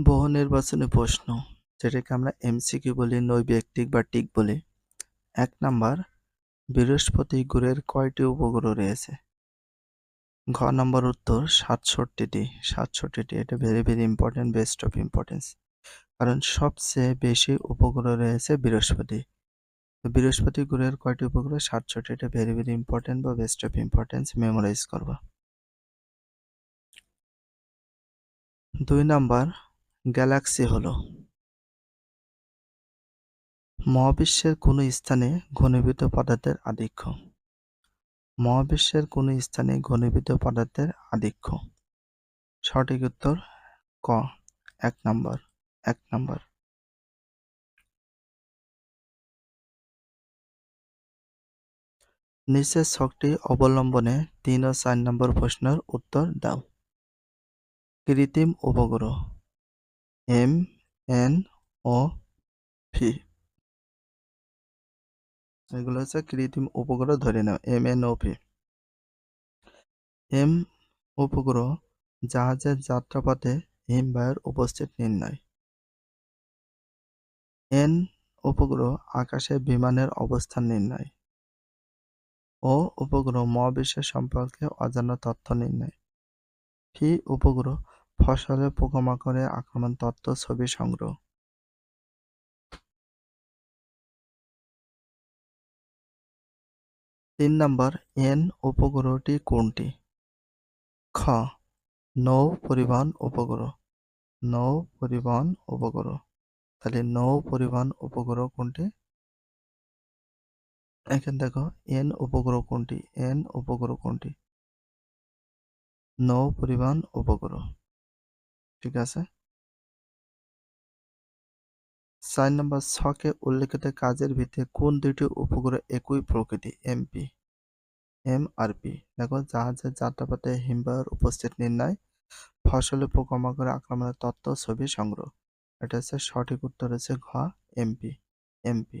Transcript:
বহু নির্বাচনী প্রশ্ন, যেটাকে আমরা এমসিকিউ বলি নৈর্ব্যক্তিক বা টিক বলি। এক নাম্বার, বৃহস্পতি গ্রহের কয়টি উপগ্রহ রয়েছে? ঘ নম্বর উত্তর, সাতষট্টিটি। সাতষট্টিটি, এটা very very important best of importance কারণ সবচেয়ে বেশি উপগ্রহ রয়েছে বৃহস্পতি। বৃহস্পতি গ্রহের কয়টি উপগ্রহ? সাতষট্টি এটা ভেরি ভেরি ইম্পর্টেন্ট বা বেস্ট অফ ইম্পর্টেন্স মেমোরাইজ করবা। দুই নাম্বার গ্যালাক্সি হল। মহাবিশ্বের কোন স্থানে ঘনীভূত পদার্থের আধিক্য। মহাবিশ্বের কোন স্থানে ঘনীভূত পদার্থের আধিক্য। সঠিক উত্তর ক। এক নম্বর। এক নম্বর। নিচের ছকটি অবলম্বনে তিন ও চার নম্বর প্রশ্নের উত্তর দাও। কৃত্রিম উপগ্রহ। এম এন ও ভি এগুলো হচ্ছে কৃত্রিম উপগ্রহ, ধরে নাও M N O V M উপগ্রহ জাহাজের যাত্রাপথে হিমবাহের উপস্থিত নির্ণয়। এন উপগ্রহ আকাশে বিমানের অবস্থান নির্ণয়। ও উপগ্রহ মহাবিশ্বের সম্পর্কে অজানা তথ্য নির্ণয়। ফি উপগ্রহ ফসলে পোকামাকড়ের আক্রমণ তথ্য, ছবি সংগ্রহ। তিন নম্বর, এন উপগ্রহটি কোনটি? খ, নৌ পরিবহন উপগ্রহ। নৌ পরিবহন উপগ্রহ। তাহলে নৌ পরিবহন উপগ্রহ কোনটি? এখানে দেখো, এন উপগ্রহ কোনটি? এন উপগ্রহ কোনটি? নৌ পরিবহন উপগ্রহ। ঠিক আছে? চার নম্বর, ছকে উল্লেখিত কাজের ভিত্তিতে কোন দুইটি উপগ্রহ একই প্রকৃতি? MP M R P. দেখো, জাহাজের যাত্রাপথে হিমবাহের উপস্থিত নির্ণয়, ফসলে পোকামাকড় আক্রমণের তত্ত্ব ছবি সংগ্রহ। এটা হচ্ছে সঠিক উত্তর হচ্ছে ঘ এমপি এমপি